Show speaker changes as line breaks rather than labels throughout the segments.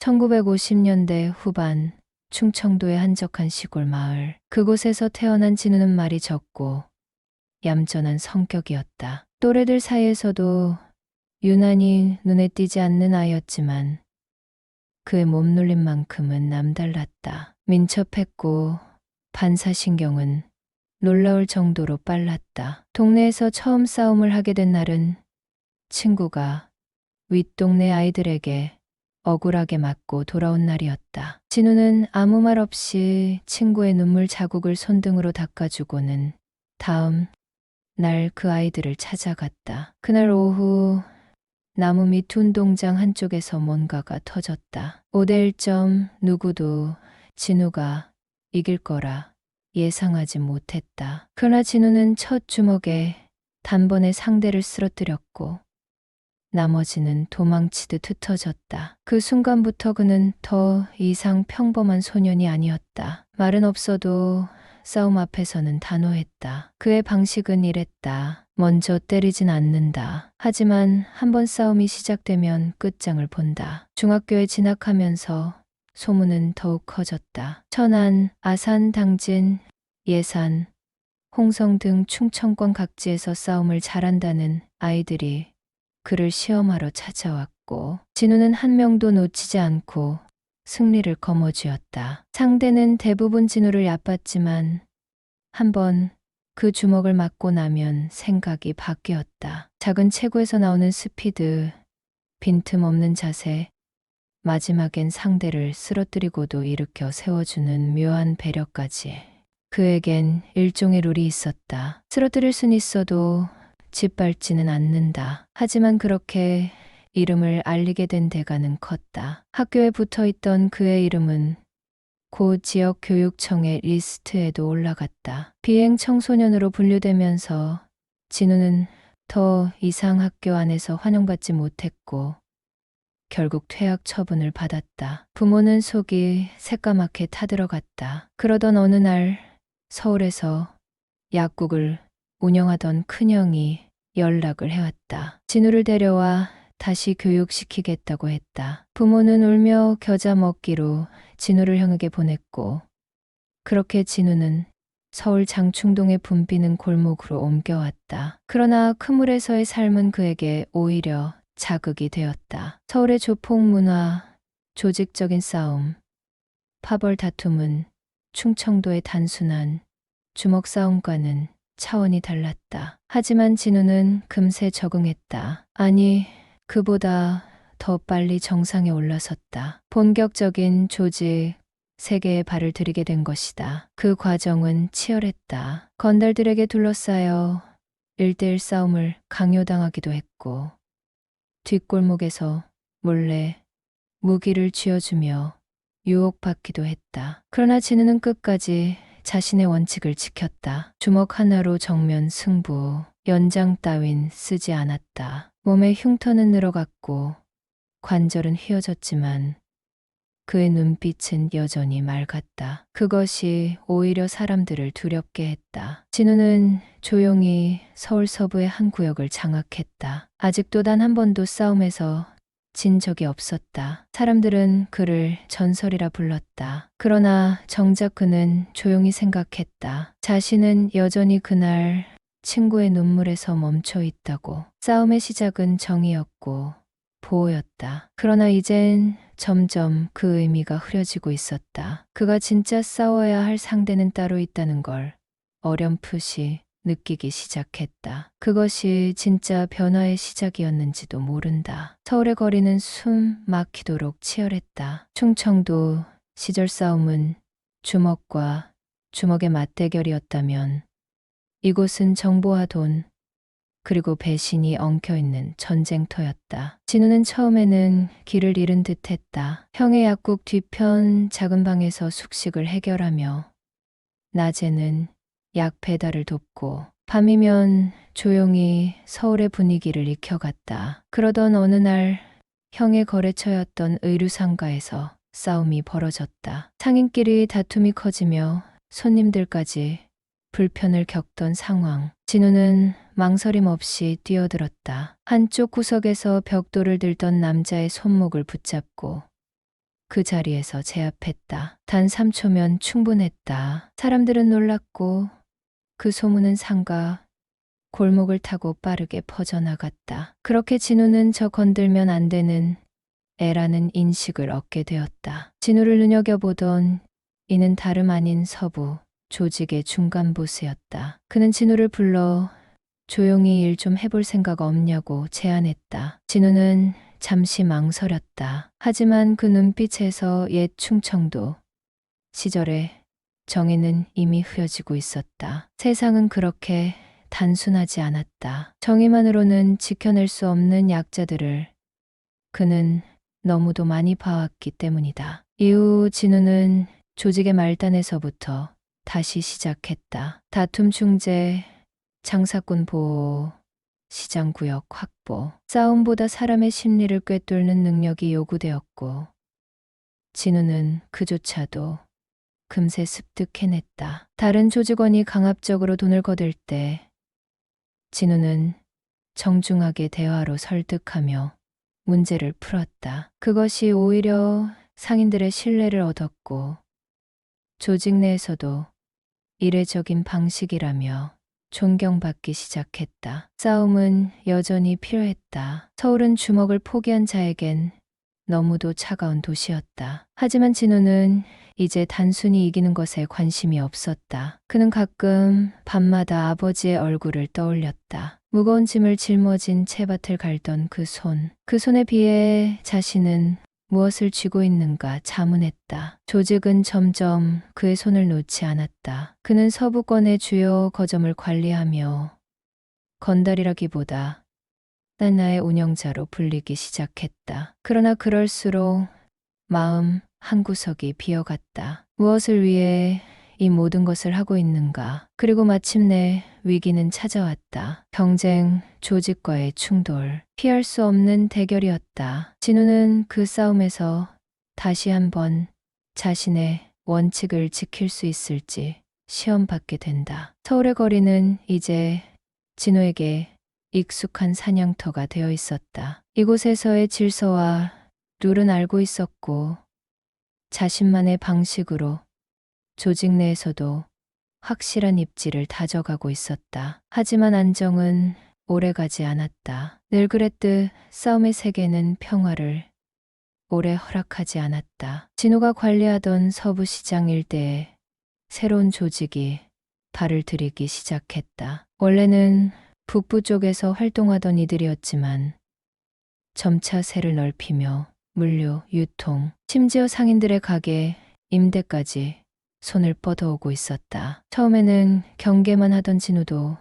1950년대 후반 충청도의 한적한 시골 마을. 그곳에서 태어난 진우는 말이 적고 얌전한 성격이었다. 또래들 사이에서도 유난히 눈에 띄지 않는 아이였지만 그의 몸놀림만큼은 남달랐다. 민첩했고 반사신경은 놀라울 정도로 빨랐다. 동네에서 처음 싸움을 하게 된 날은 친구가 윗동네 아이들에게 억울하게 맞고 돌아온 날이었다. 진우는 아무 말 없이 친구의 눈물 자국을 손등으로 닦아주고는 다음 날 그 아이들을 찾아갔다. 그날 오후 나무 밑 운동장 한쪽에서 뭔가가 터졌다. 5대 1점 누구도 진우가 이길 거라 예상하지 못했다. 그러나 진우는 첫 주먹에 단번에 상대를 쓰러뜨렸고 나머지는 도망치듯 흩어졌다. 그 순간부터 그는 더 이상 평범한 소년이 아니었다. 말은 없어도 싸움 앞에서는 단호했다. 그의 방식은 이랬다. 먼저 때리진 않는다. 하지만 한 번 싸움이 시작되면 끝장을 본다. 중학교에 진학하면서 소문은 더욱 커졌다. 천안, 아산, 당진, 예산, 홍성 등 충청권 각지에서 싸움을 잘한다는 아이들이 그를 시험하러 찾아왔고 진우는 한 명도 놓치지 않고 승리를 거머쥐었다. 상대는 대부분 진우를 얕봤지만 한번 그 주먹을 맞고 나면 생각이 바뀌었다. 작은 체구에서 나오는 스피드, 빈틈없는 자세, 마지막엔 상대를 쓰러뜨리고도 일으켜 세워주는 묘한 배려까지. 그에겐 일종의 룰이 있었다. 쓰러뜨릴 순 있어도 짓밟지는 않는다. 하지만 그렇게 이름을 알리게 된 대가는 컸다. 학교에 붙어 있던 그의 이름은 고 지역 교육청의 리스트에도 올라갔다. 비행 청소년으로 분류되면서 진우는 더 이상 학교 안에서 환영받지 못했고 결국 퇴학 처분을 받았다. 부모는 속이 새까맣게 타들어갔다. 그러던 어느 날 서울에서 약국을 운영하던 큰형이 연락을 해왔다. 진우를 데려와 다시 교육시키겠다고 했다. 부모는 울며 겨자 먹기로 진우를 형에게 보냈고, 그렇게 진우는 서울 장충동에 붐비는 골목으로 옮겨왔다. 그러나 그물에서의 삶은 그에게 오히려 자극이 되었다. 서울의 조폭 문화, 조직적인 싸움, 파벌 다툼은 충청도의 단순한 주먹 싸움과는 차원이 달랐다. 하지만 진우는 금세 적응했다. 아니, 그보다 더 빨리 정상에 올라섰다. 본격적인 조직, 세계에 발을 들이게 된 것이다. 그 과정은 치열했다. 건달들에게 둘러싸여 일대일 싸움을 강요당하기도 했고, 뒷골목에서 몰래 무기를 쥐어주며 유혹받기도 했다. 그러나 진우는 끝까지 자신의 원칙을 지켰다. 주먹 하나로 정면 승부, 연장 따윈 쓰지 않았다. 몸의 흉터는 늘어갔고 관절은 휘어졌지만 그의 눈빛은 여전히 맑았다. 그것이 오히려 사람들을 두렵게 했다. 진우는 조용히 서울 서부의 한 구역을 장악했다. 아직도 단 한 번도 싸움에서 진 적이 없었다. 사람들은 그를 전설이라 불렀다. 그러나 정작 그는 조용히 생각했다. 자신은 여전히 그날 친구의 눈물에서 멈춰 있다고. 싸움의 시작은 정이었고 보호였다. 그러나 이젠 점점 그 의미가 흐려지고 있었다. 그가 진짜 싸워야 할 상대는 따로 있다는 걸 어렴풋이 느끼기 시작했다. 그것이 진짜 변화의 시작이었는지도 모른다. 서울의 거리는 숨 막히도록 치열했다. 충청도 시절 싸움은 주먹과 주먹의 맞대결이었다면 이곳은 정보와 돈, 그리고 배신이 엉켜 있는 전쟁터였다. 진우는 처음에는 길을 잃은 듯 했다. 형의 약국 뒤편 작은 방에서 숙식을 해결하며, 낮에는 약 배달을 돕고, 밤이면 조용히 서울의 분위기를 익혀갔다. 그러던 어느 날, 형의 거래처였던 의류상가에서 싸움이 벌어졌다. 상인끼리 다툼이 커지며 손님들까지 불편을 겪던 상황. 진우는 망설임 없이 뛰어들었다. 한쪽 구석에서 벽돌을 들던 남자의 손목을 붙잡고 그 자리에서 제압했다. 단 3초면 충분했다. 사람들은 놀랐고 그 소문은 상가 골목을 타고 빠르게 퍼져나갔다. 그렇게 진우는 저 건들면 안 되는 애라는 인식을 얻게 되었다. 진우를 눈여겨보던 이는 다름 아닌 서부 조직의 중간 보스였다. 그는 진우를 불러 조용히 일 좀 해볼 생각 없냐고 제안했다. 진우는 잠시 망설였다. 하지만 그 눈빛에서 옛 충청도 시절의 정의는 이미 흐려지고 있었다. 세상은 그렇게 단순하지 않았다. 정의만으로는 지켜낼 수 없는 약자들을 그는 너무도 많이 봐왔기 때문이다. 이후 진우는 조직의 말단에서부터 다시 시작했다. 다툼 중재, 장사꾼 보호, 시장 구역 확보, 싸움보다 사람의 심리를 꿰뚫는 능력이 요구되었고, 진우는 그조차도 금세 습득해냈다. 다른 조직원이 강압적으로 돈을 거둘 때, 진우는 정중하게 대화로 설득하며 문제를 풀었다. 그것이 오히려 상인들의 신뢰를 얻었고, 조직 내에서도 이례적인 방식이라며 존경받기 시작했다. 싸움은 여전히 필요했다. 서울은 주먹을 포기한 자에겐 너무도 차가운 도시였다. 하지만 진우는 이제 단순히 이기는 것에 관심이 없었다. 그는 가끔 밤마다 아버지의 얼굴을 떠올렸다. 무거운 짐을 짊어진 채밭을 갈던 그 손. 그 손에 비해 자신은 무엇을 쥐고 있는가 자문했다. 조직은 점점 그의 손을 놓지 않았다. 그는 서부권의 주요 거점을 관리하며 건달이라기보다 나의 운영자로 불리기 시작했다. 그러나 그럴수록 마음 한 구석이 비어갔다. 무엇을 위해 이 모든 것을 하고 있는가? 그리고 마침내 위기는 찾아왔다. 경쟁, 조직과의 충돌, 피할 수 없는 대결이었다. 진우는 그 싸움에서 다시 한번 자신의 원칙을 지킬 수 있을지 시험받게 된다. 서울의 거리는 이제 진우에게 익숙한 사냥터가 되어 있었다. 이곳에서의 질서와 룰은 알고 있었고 자신만의 방식으로 조직 내에서도 확실한 입지를 다져가고 있었다. 하지만 안정은 오래가지 않았다. 늘 그랬듯 싸움의 세계는 평화를 오래 허락하지 않았다. 진우가 관리하던 서부시장 일대에 새로운 조직이 발을 들이기 시작했다. 원래는 북부 쪽에서 활동하던 이들이었지만 점차 세를 넓히며 물류, 유통, 심지어 상인들의 가게, 임대까지 손을 뻗어오고 있었다. 처음에는 경계만 하던 진우도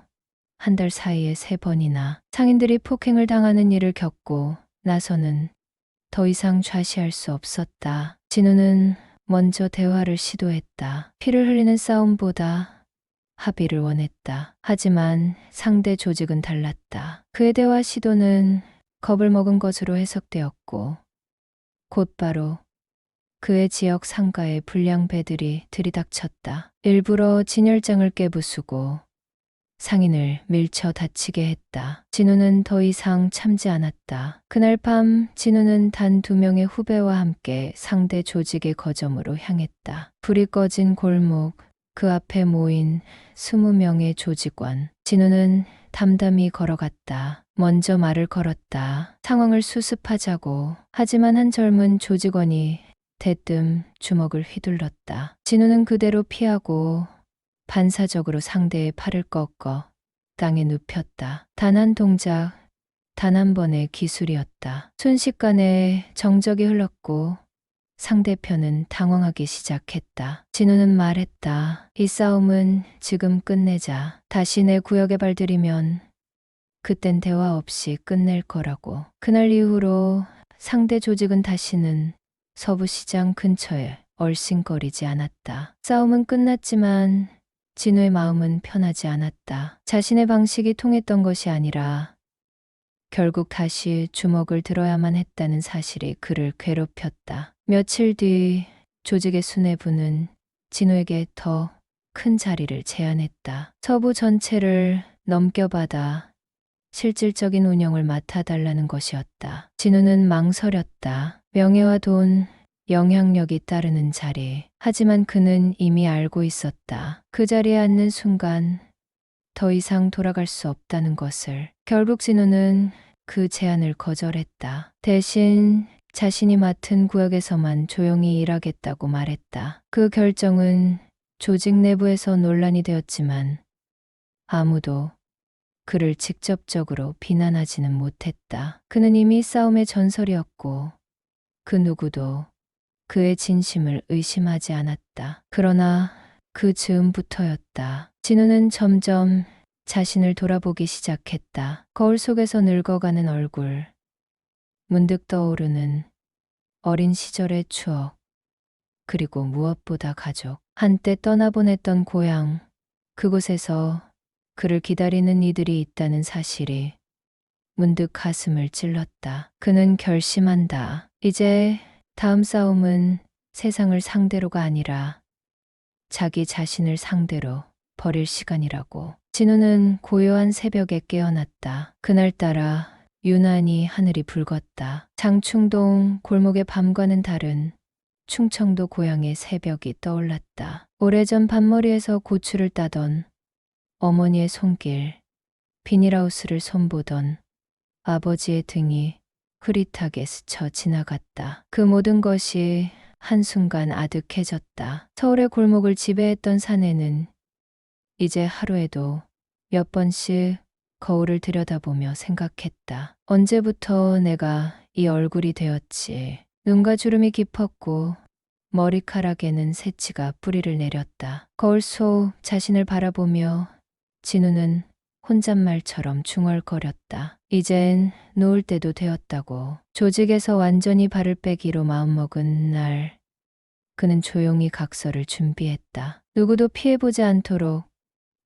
한 달 사이에 세 번이나 상인들이 폭행을 당하는 일을 겪고 나서는 더 이상 좌시할 수 없었다. 진우는 먼저 대화를 시도했다. 피를 흘리는 싸움보다 합의를 원했다. 하지만 상대 조직은 달랐다. 그의 대화 시도는 겁을 먹은 것으로 해석되었고 곧바로 그의 지역 상가에 불량배들이 들이닥쳤다. 일부러 진열장을 깨부수고 상인을 밀쳐 다치게 했다. 진우는 더 이상 참지 않았다. 그날 밤 진우는 단 두 명의 후배와 함께 상대 조직의 거점으로 향했다. 불이 꺼진 골목, 그 앞에 모인 스무 명의 조직원. 진우는 담담히 걸어갔다. 먼저 말을 걸었다. 상황을 수습하자고. 하지만 한 젊은 조직원이 대뜸 주먹을 휘둘렀다. 진우는 그대로 피하고 반사적으로 상대의 팔을 꺾어 땅에 눕혔다. 단 한 동작, 단 한 번의 기술이었다. 순식간에 정적이 흘렀고 상대편은 당황하기 시작했다. 진우는 말했다. 이 싸움은 지금 끝내자. 다시 내 구역에 발들이면 그땐 대화 없이 끝낼 거라고. 그날 이후로 상대 조직은 다시는 서부시장 근처에 얼씬거리지 않았다. 싸움은 끝났지만 진우의 마음은 편하지 않았다. 자신의 방식이 통했던 것이 아니라 결국 다시 주먹을 들어야만 했다는 사실이 그를 괴롭혔다. 며칠 뒤 조직의 수뇌부는 진우에게 더 큰 자리를 제안했다. 서부 전체를 넘겨받아 실질적인 운영을 맡아달라는 것이었다. 진우는 망설였다. 명예와 돈, 영향력이 따르는 자리. 하지만 그는 이미 알고 있었다. 그 자리에 앉는 순간 더 이상 돌아갈 수 없다는 것을. 결국 진우는 그 제안을 거절했다. 대신 자신이 맡은 구역에서만 조용히 일하겠다고 말했다. 그 결정은 조직 내부에서 논란이 되었지만 아무도 그를 직접적으로 비난하지는 못했다. 그는 이미 싸움의 전설이었고 그 누구도 그의 진심을 의심하지 않았다. 그러나 그 즈음부터였다. 진우는 점점 자신을 돌아보기 시작했다. 거울 속에서 늙어가는 얼굴, 문득 떠오르는 어린 시절의 추억, 그리고 무엇보다 가족, 한때 떠나보냈던 고향, 그곳에서 그를 기다리는 이들이 있다는 사실이 문득 가슴을 찔렀다. 그는 결심한다. 이제 다음 싸움은 세상을 상대로가 아니라 자기 자신을 상대로 버릴 시간이라고. 진우는 고요한 새벽에 깨어났다. 그날따라 유난히 하늘이 붉었다. 장충동 골목의 밤과는 다른 충청도 고향의 새벽이 떠올랐다. 오래전 밭머리에서 고추를 따던 어머니의 손길, 비닐하우스를 손보던 아버지의 등이 흐릿하게 스쳐 지나갔다. 그 모든 것이 한순간 아득해졌다. 서울의 골목을 지배했던 사내는 이제 하루에도 몇 번씩 거울을 들여다보며 생각했다. 언제부터 내가 이 얼굴이 되었지. 눈과 주름이 깊었고 머리카락에는 새치가 뿌리를 내렸다. 거울 속 자신을 바라보며 진우는 혼잣말처럼 중얼거렸다. 이젠 놓을 때도 되었다고. 조직에서 완전히 발을 빼기로 마음먹은 날, 그는 조용히 각서를 준비했다. 누구도 피해보지 않도록,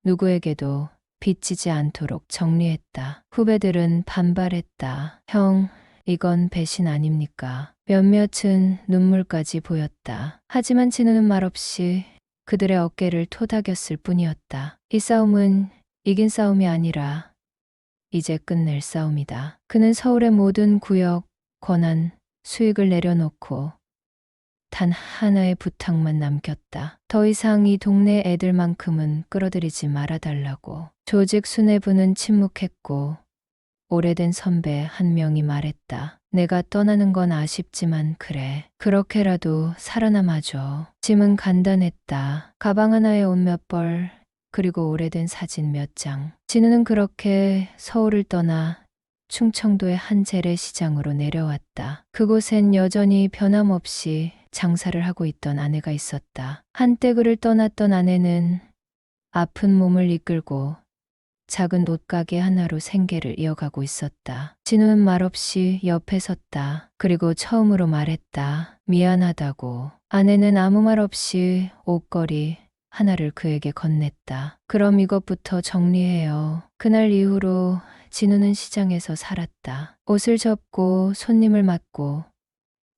누구에게도 빚지지 않도록 정리했다. 후배들은 반발했다. 형, 이건 배신 아닙니까? 몇몇은 눈물까지 보였다. 하지만 진우는 말없이 그들의 어깨를 토닥였을 뿐이었다. 이 싸움은 이긴 싸움이 아니라 이제 끝낼 싸움이다. 그는 서울의 모든 구역, 권한, 수익을 내려놓고 단 하나의 부탁만 남겼다. 더 이상 이 동네 애들만큼은 끌어들이지 말아달라고. 조직 수뇌부는 침묵했고 오래된 선배 한 명이 말했다. 내가 떠나는 건 아쉽지만 그래. 그렇게라도 살아남아줘. 짐은 간단했다. 가방 하나에 옷 몇 벌, 그리고 오래된 사진 몇 장. 진우는 그렇게 서울을 떠나 충청도의 한 재래시장으로 내려왔다. 그곳엔 여전히 변함없이 장사를 하고 있던 아내가 있었다. 한때 그를 떠났던 아내는 아픈 몸을 이끌고 작은 옷가게 하나로 생계를 이어가고 있었다. 진우는 말없이 옆에 섰다. 그리고 처음으로 말했다. 미안하다고. 아내는 아무 말 없이 옷걸이 하나를 그에게 건넸다. 그럼 이것부터 정리해요. 그날 이후로 진우는 시장에서 살았다. 옷을 접고 손님을 맡고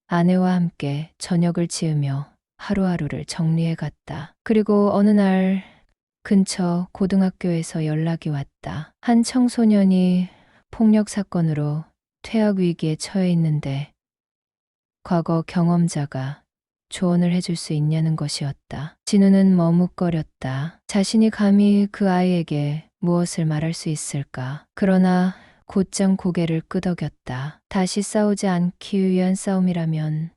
아내와 함께 저녁을 지으며 하루하루를 정리해 갔다. 그리고 어느 날 근처 고등학교에서 연락이 왔다. 한 청소년이 폭력 사건으로 퇴학 위기에 처해 있는데 과거 경험자가 조언을 해줄 수 있냐는 것이었다. 진우는 머뭇거렸다. 자신이 감히 그 아이에게 무엇을 말할 수 있을까? 그러나 곧장 고개를 끄덕였다. 다시 싸우지 않기 위한 싸움이라면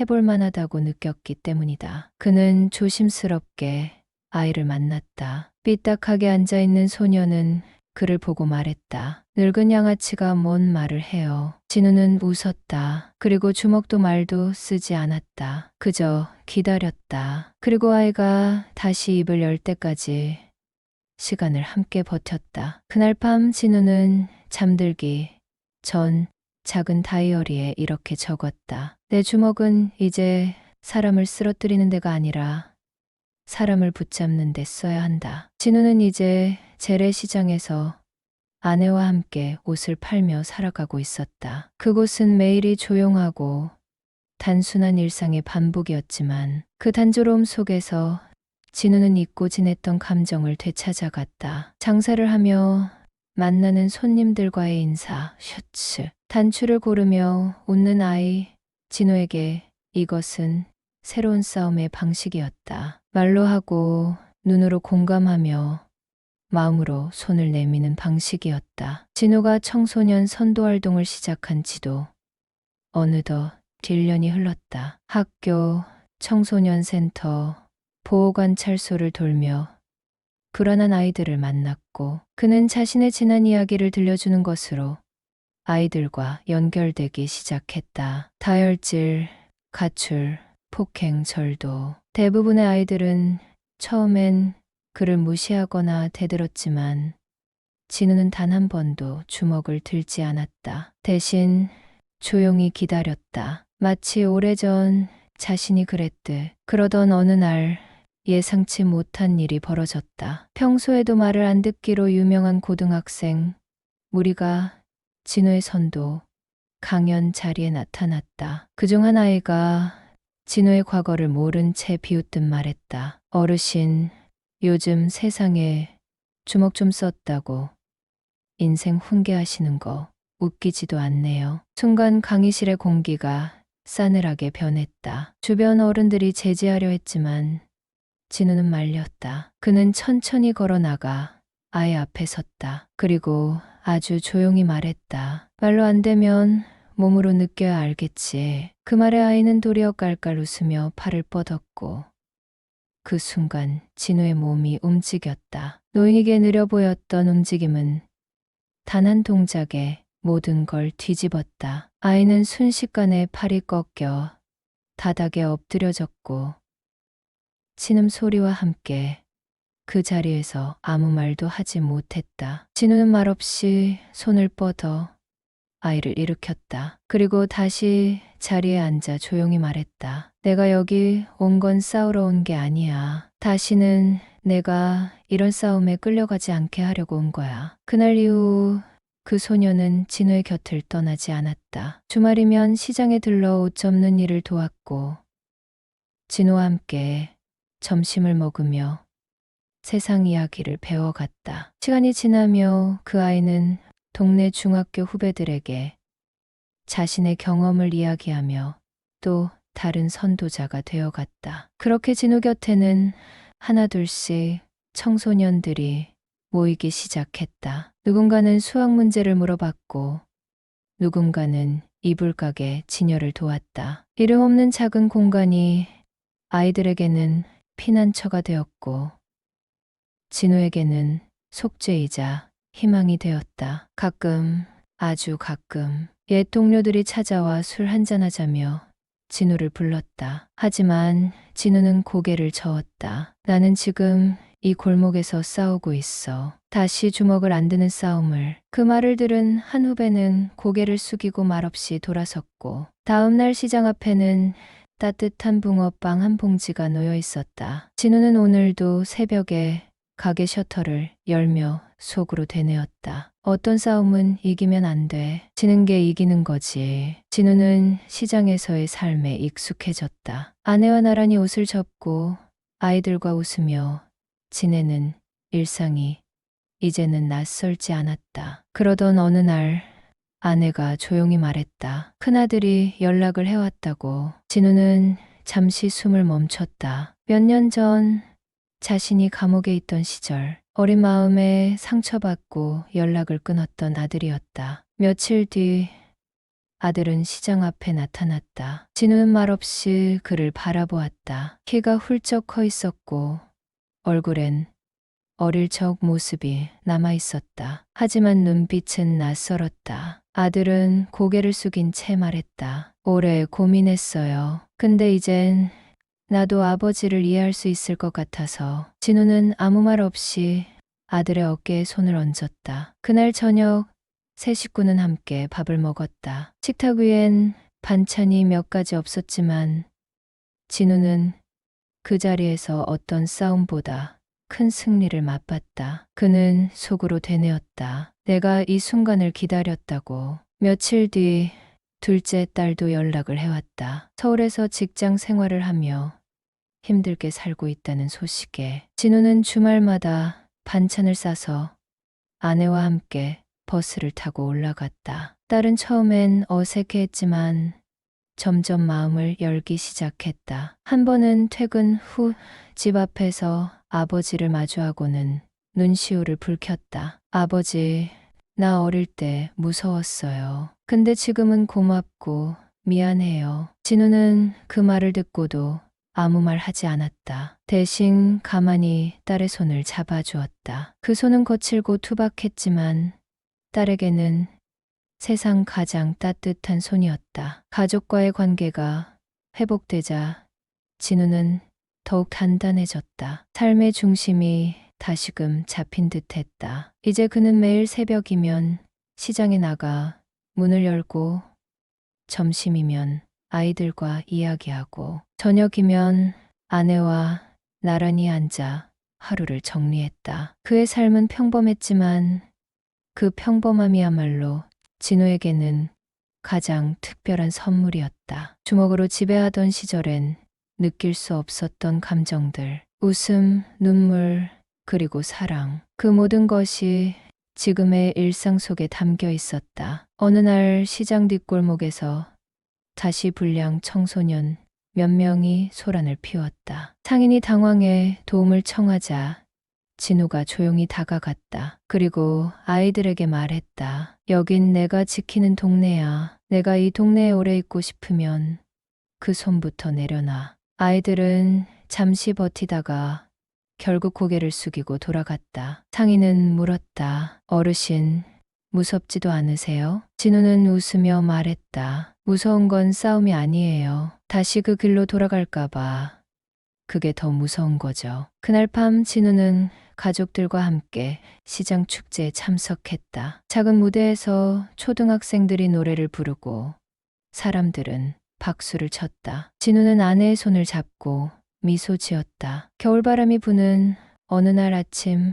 해볼 만하다고 느꼈기 때문이다. 그는 조심스럽게 아이를 만났다. 삐딱하게 앉아있는 소녀는 그를 보고 말했다. 늙은 양아치가 뭔 말을 해요. 진우는 웃었다. 그리고 주먹도 말도 쓰지 않았다. 그저 기다렸다. 그리고 아이가 다시 입을 열 때까지 시간을 함께 버텼다. 그날 밤 진우는 잠들기 전 작은 다이어리에 이렇게 적었다. 내 주먹은 이제 사람을 쓰러뜨리는 데가 아니라 사람을 붙잡는 데 써야 한다. 진우는 이제 재래시장에서 아내와 함께 옷을 팔며 살아가고 있었다. 그곳은 매일이 조용하고 단순한 일상의 반복이었지만 그 단조로움 속에서 진우는 잊고 지냈던 감정을 되찾아갔다. 장사를 하며 만나는 손님들과의 인사, 셔츠, 단추를 고르며 웃는 아이, 진우에게 이것은 새로운 싸움의 방식이었다. 말로 하고 눈으로 공감하며 마음으로 손을 내미는 방식이었다. 진우가 청소년 선도 활동을 시작한 지도 어느덧 1년이 흘렀다. 학교, 청소년 센터, 보호관찰소를 돌며 불안한 아이들을 만났고 그는 자신의 지난 이야기를 들려주는 것으로 아이들과 연결되기 시작했다. 다혈질, 가출, 폭행, 절도. 대부분의 아이들은 처음엔 그를 무시하거나 대들었지만 진우는 단 한 번도 주먹을 들지 않았다. 대신 조용히 기다렸다. 마치 오래전 자신이 그랬듯 그러던 어느 날 예상치 못한 일이 벌어졌다. 평소에도 말을 안 듣기로 유명한 고등학생 무리가 진우의 선도 강연 자리에 나타났다. 그 중 한 아이가 진우의 과거를 모른 채 비웃듯 말했다. 어르신, 요즘 세상에 주먹 좀 썼다고 인생 훈계하시는 거 웃기지도 않네요. 순간 강의실의 공기가 싸늘하게 변했다. 주변 어른들이 제지하려 했지만 진우는 말렸다. 그는 천천히 걸어 나가 아이 앞에 섰다. 그리고 아주 조용히 말했다. 말로 안 되면 몸으로 느껴야 알겠지. 그 말에 아이는 도리어 깔깔 웃으며 팔을 뻗었고 그 순간 진우의 몸이 움직였다. 노인에게 느려 보였던 움직임은 단 한 동작에 모든 걸 뒤집었다. 아이는 순식간에 팔이 꺾여 바닥에 엎드려졌고 신음 소리와 함께 그 자리에서 아무 말도 하지 못했다. 진우는 말없이 손을 뻗어 아이를 일으켰다. 그리고 다시 자리에 앉아 조용히 말했다. 내가 여기 온 건 싸우러 온 게 아니야. 다시는 내가 이런 싸움에 끌려가지 않게 하려고 온 거야. 그날 이후 그 소녀는 진우의 곁을 떠나지 않았다. 주말이면 시장에 들러 옷 접는 일을 도왔고 진우와 함께 점심을 먹으며 세상 이야기를 배워갔다. 시간이 지나며 그 아이는 동네 중학교 후배들에게 자신의 경험을 이야기하며 또 다른 선도자가 되어갔다. 그렇게 진우 곁에는 하나둘씩 청소년들이 모이기 시작했다. 누군가는 수학 문제를 물어봤고 누군가는 이불 가게 진열을 도왔다. 이름 없는 작은 공간이 아이들에게는 피난처가 되었고 진우에게는 속죄이자 희망이 되었다. 가끔, 아주 가끔 옛 동료들이 찾아와 술 한잔하자며 진우를 불렀다. 하지만 진우는 고개를 저었다. 나는 지금 이 골목에서 싸우고 있어. 다시 주먹을 안 드는 싸움을. 그 말을 들은 한 후배는 고개를 숙이고 말없이 돌아섰고, 다음 날 시장 앞에는 따뜻한 붕어빵 한 봉지가 놓여 있었다. 진우는 오늘도 새벽에 가게 셔터를 열며 속으로 되뇌었다. 어떤 싸움은 이기면 안 돼. 지는 게 이기는 거지. 진우는 시장에서의 삶에 익숙해졌다. 아내와 나란히 옷을 접고 아이들과 웃으며 지내는 일상이 이제는 낯설지 않았다. 그러던 어느 날 아내가 조용히 말했다. 큰아들이 연락을 해왔다고. 진우는 잠시 숨을 멈췄다. 몇 년 전 자신이 감옥에 있던 시절 어린 마음에 상처받고 연락을 끊었던 아들이었다. 며칠 뒤 아들은 시장 앞에 나타났다. 진우는 말없이 그를 바라보았다. 키가 훌쩍 커 있었고 얼굴엔 어릴 적 모습이 남아 있었다. 하지만 눈빛은 낯설었다. 아들은 고개를 숙인 채 말했다. 오래 고민했어요. 근데 이젠 나도 아버지를 이해할 수 있을 것 같아서 진우는 아무 말 없이 아들의 어깨에 손을 얹었다. 그날 저녁 세 식구는 함께 밥을 먹었다. 식탁 위엔 반찬이 몇 가지 없었지만 진우는 그 자리에서 어떤 싸움보다 큰 승리를 맛봤다. 그는 속으로 되뇌었다. 내가 이 순간을 기다렸다고. 며칠 뒤 둘째 딸도 연락을 해왔다. 서울에서 직장 생활을 하며 힘들게 살고 있다는 소식에 진우는 주말마다 반찬을 싸서 아내와 함께 버스를 타고 올라갔다. 딸은 처음엔 어색해했지만 점점 마음을 열기 시작했다. 한 번은 퇴근 후 집 앞에서 아버지를 마주하고는 눈시울을 붉혔다. 아버지, 나 어릴 때 무서웠어요. 근데 지금은 고맙고 미안해요. 진우는 그 말을 듣고도 아무 말 하지 않았다. 대신 가만히 딸의 손을 잡아주었다. 그 손은 거칠고 투박했지만 딸에게는 세상 가장 따뜻한 손이었다. 가족과의 관계가 회복되자 진우는 더욱 단단해졌다. 삶의 중심이 다시금 잡힌 듯 했다. 이제 그는 매일 새벽이면 시장에 나가 문을 열고 점심이면 아이들과 이야기하고 저녁이면 아내와 나란히 앉아 하루를 정리했다. 그의 삶은 평범했지만 그 평범함이야말로 진우에게는 가장 특별한 선물이었다. 주먹으로 지배하던 시절엔 느낄 수 없었던 감정들, 웃음, 눈물, 그리고 사랑. 그 모든 것이 지금의 일상 속에 담겨 있었다. 어느 날 시장 뒷골목에서 다시 불량 청소년 몇 명이 소란을 피웠다. 상인이 당황해 도움을 청하자 진우가 조용히 다가갔다. 그리고 아이들에게 말했다. 여긴 내가 지키는 동네야. 내가 이 동네에 오래 있고 싶으면 그 손부터 내려놔. 아이들은 잠시 버티다가 결국 고개를 숙이고 돌아갔다. 상인은 물었다. 어르신, 무섭지도 않으세요? 진우는 웃으며 말했다. 무서운 건 싸움이 아니에요. 다시 그 길로 돌아갈까봐. 그게 더 무서운 거죠. 그날 밤 진우는 가족들과 함께 시장 축제에 참석했다. 작은 무대에서 초등학생들이 노래를 부르고 사람들은 박수를 쳤다. 진우는 아내의 손을 잡고 미소 지었다. 겨울바람이 부는 어느 날 아침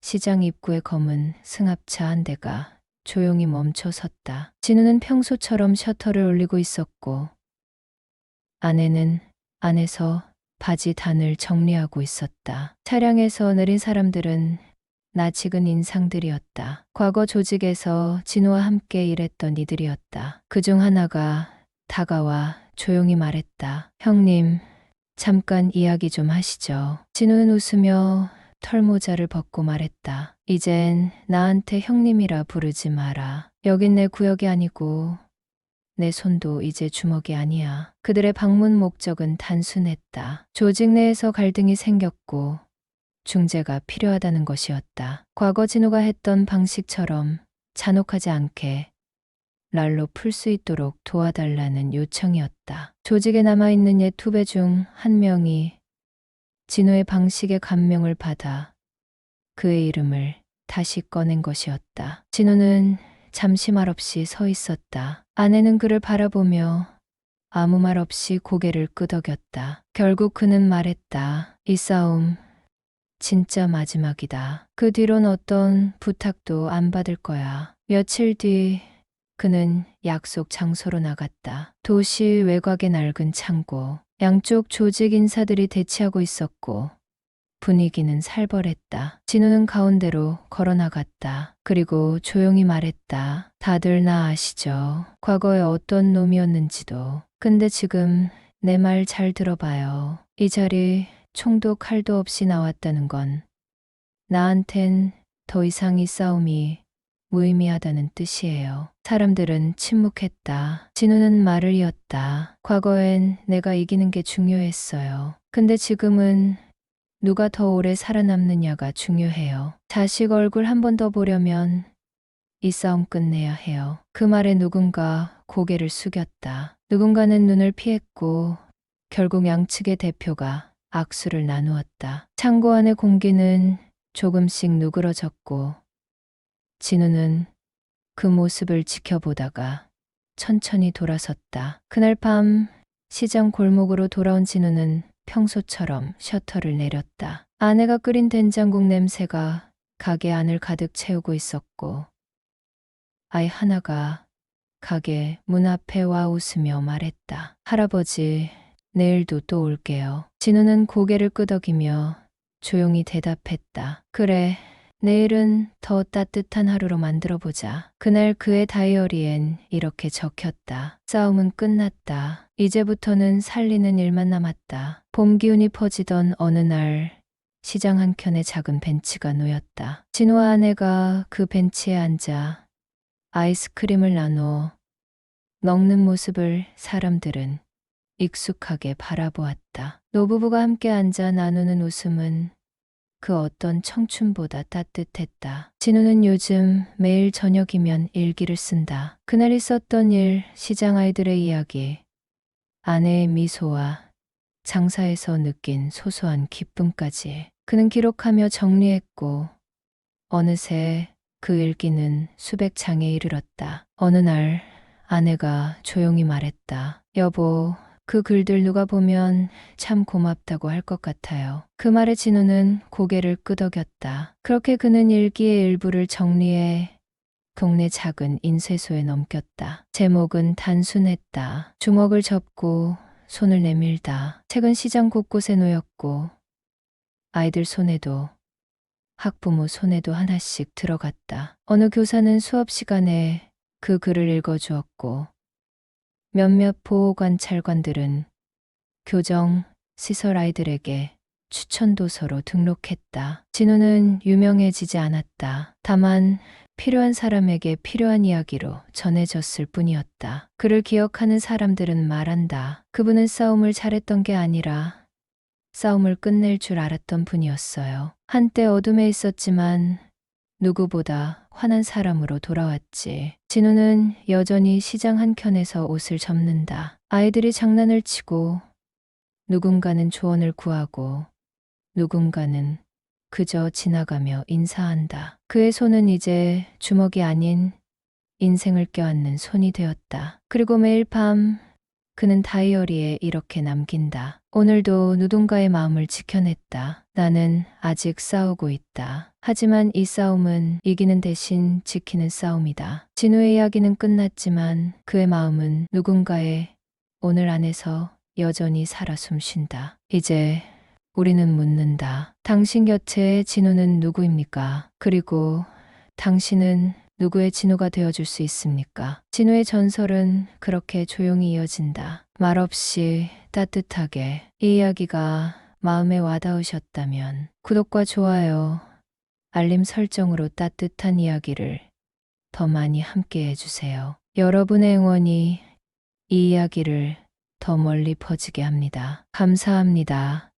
시장 입구에 검은 승합차 한 대가 조용히 멈춰 섰다. 진우는 평소처럼 셔터를 올리고 있었고 아내는 안에서 바지 단을 정리하고 있었다. 차량에서 내린 사람들은 낯익은 인상들이었다. 과거 조직에서 진우와 함께 일했던 이들이었다. 그 중 하나가 다가와 조용히 말했다. 형님, 잠깐 이야기 좀 하시죠. 진우는 웃으며 털모자를 벗고 말했다. 이젠 나한테 형님이라 부르지 마라. 여긴 내 구역이 아니고 내 손도 이제 주먹이 아니야. 그들의 방문 목적은 단순했다. 조직 내에서 갈등이 생겼고 중재가 필요하다는 것이었다. 과거 진우가 했던 방식처럼 잔혹하지 않게 랄로 풀 수 있도록 도와달라는 요청이었다. 조직에 남아있는 옛 후배 중 한 명이 진우의 방식에 감명을 받아 그의 이름을 다시 꺼낸 것이었다. 진우는 잠시 말없이 서 있었다. 아내는 그를 바라보며 아무 말 없이 고개를 끄덕였다. 결국 그는 말했다. 이 싸움 진짜 마지막이다. 그 뒤론 어떤 부탁도 안 받을 거야. 며칠 뒤 그는 약속 장소로 나갔다. 도시 외곽의 낡은 창고. 양쪽 조직 인사들이 대치하고 있었고 분위기는 살벌했다. 진우는 가운데로 걸어 나갔다. 그리고 조용히 말했다. 다들 나 아시죠? 과거에 어떤 놈이었는지도. 근데 지금 내 말 잘 들어봐요. 이 자리 총도 칼도 없이 나왔다는 건 나한텐 더 이상 이 싸움이 무의미하다는 뜻이에요. 사람들은 침묵했다. 진우는 말을 이었다. 과거엔 내가 이기는 게 중요했어요. 근데 지금은 누가 더 오래 살아남느냐가 중요해요. 자식 얼굴 한 번 더 보려면 이 싸움 끝내야 해요. 그 말에 누군가 고개를 숙였다. 누군가는 눈을 피했고 결국 양측의 대표가 악수를 나누었다. 창고 안의 공기는 조금씩 누그러졌고 진우는 그 모습을 지켜보다가 천천히 돌아섰다. 그날 밤 시장 골목으로 돌아온 진우는 평소처럼 셔터를 내렸다. 아내가 끓인 된장국 냄새가 가게 안을 가득 채우고 있었고 아이 하나가 가게 문 앞에 와 웃으며 말했다. 할아버지, 내일도 또 올게요. 진우는 고개를 끄덕이며 조용히 대답했다. 그래, 내일은 더 따뜻한 하루로 만들어 보자. 그날 그의 다이어리엔 이렇게 적혔다. 싸움은 끝났다. 이제부터는 살리는 일만 남았다. 봄 기운이 퍼지던 어느 날 시장 한켠에 작은 벤치가 놓였다. 진우와 아내가 그 벤치에 앉아 아이스크림을 나눠 먹는 모습을 사람들은 익숙하게 바라보았다. 노부부가 함께 앉아 나누는 웃음은 그 어떤 청춘보다 따뜻했다. 진우는 요즘 매일 저녁이면 일기를 쓴다. 그날 있었던 일, 시장 아이들의 이야기, 아내의 미소와 장사에서 느낀 소소한 기쁨까지 그는 기록하며 정리했고 어느새 그 일기는 수백 장에 이르렀다. 어느 날 아내가 조용히 말했다. 여보, 그 글들 누가 보면 참 고맙다고 할 것 같아요. 그 말에 진우는 고개를 끄덕였다. 그렇게 그는 일기의 일부를 정리해 동네 작은 인쇄소에 넘겼다. 제목은 단순했다. 주먹을 접고 손을 내밀다. 책은 시장 곳곳에 놓였고 아이들 손에도 학부모 손에도 하나씩 들어갔다. 어느 교사는 수업 시간에 그 글을 읽어주었고 몇몇 보호관찰관들은 교정, 시설 아이들에게 추천 도서로 등록했다. 진우는 유명해지지 않았다. 다만 필요한 사람에게 필요한 이야기로 전해졌을 뿐이었다. 그를 기억하는 사람들은 말한다. 그분은 싸움을 잘했던 게 아니라 싸움을 끝낼 줄 알았던 분이었어요. 한때 어둠에 있었지만 누구보다 환한 사람으로 돌아왔지. 진우는 여전히 시장 한켠에서 옷을 접는다. 아이들이 장난을 치고 누군가는 조언을 구하고 누군가는 그저 지나가며 인사한다. 그의 손은 이제 주먹이 아닌 인생을 껴안는 손이 되었다. 그리고 매일 밤 그는 다이어리에 이렇게 남긴다. 오늘도 누군가의 마음을 지켜냈다. 나는 아직 싸우고 있다. 하지만 이 싸움은 이기는 대신 지키는 싸움이다. 진우의 이야기는 끝났지만 그의 마음은 누군가의 오늘 안에서 여전히 살아 숨쉰다. 이제 우리는 묻는다. 당신 곁에 진우는 누구입니까? 그리고 당신은 누구의 진우가 되어줄 수 있습니까? 진우의 전설은 그렇게 조용히 이어진다. 말없이 따뜻하게 이 이야기가 마음에 와닿으셨다면 구독과 좋아요, 알림 설정으로 따뜻한 이야기를 더 많이 함께 해주세요. 여러분의 응원이 이 이야기를 더 멀리 퍼지게 합니다. 감사합니다.